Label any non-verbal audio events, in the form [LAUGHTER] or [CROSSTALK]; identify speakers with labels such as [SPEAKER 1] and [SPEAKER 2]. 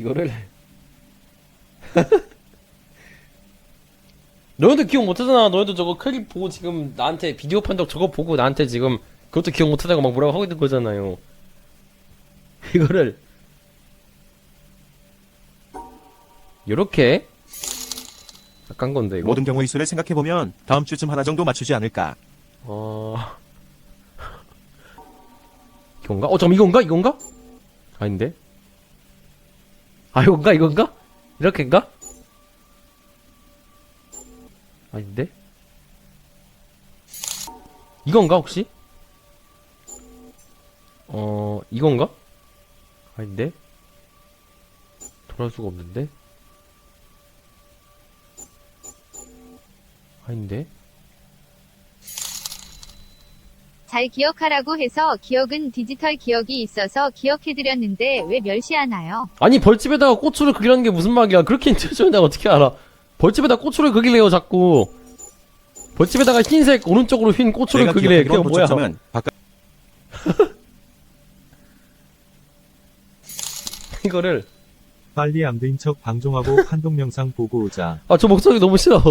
[SPEAKER 1] 이거를 [LAUGHS] 너희도 기억 못하잖아 너희도 저거 클립 보고 지금 나한테 비디오 판독 저거 보고 나한테 지금 그것도 기억 못하다고 막 뭐라고 하고 있는 거잖아요 [LAUGHS] 이거를 요렇게 깐 건데 이거
[SPEAKER 2] 모든 경우의 수를 생각해보면 다음 주쯤 하나 정도 맞추지 않을까.
[SPEAKER 1] 어 [LAUGHS] 이건가? 어 잠깐 이건가? 이건가? 아닌데 아 이건가? 이건가? 이렇게인가? 아닌데 이건가 혹시? 어 이건가? 아닌데 돌아올 수가 없는데 아닌데
[SPEAKER 3] 잘 기억하라고 해서 기억은 디지털 기억이 있어서 기억해드렸는데 왜 멸시하나요?
[SPEAKER 1] 아니 벌집에다가 고추를 그리라는 게 무슨 말이야? 그렇게 인트로주면 내가 어떻게 알아? 벌집에다 고추를 그리래요 자꾸. 벌집에다가 흰색 오른쪽으로 흰 고추를 그리래. 그게 뭐야?
[SPEAKER 2] 바깥 [LAUGHS]
[SPEAKER 1] 이거를
[SPEAKER 4] 빨리 안된척 방종하고 [LAUGHS] 한동 영상 보고 오자.
[SPEAKER 1] 아 저 목소리 너무 싫어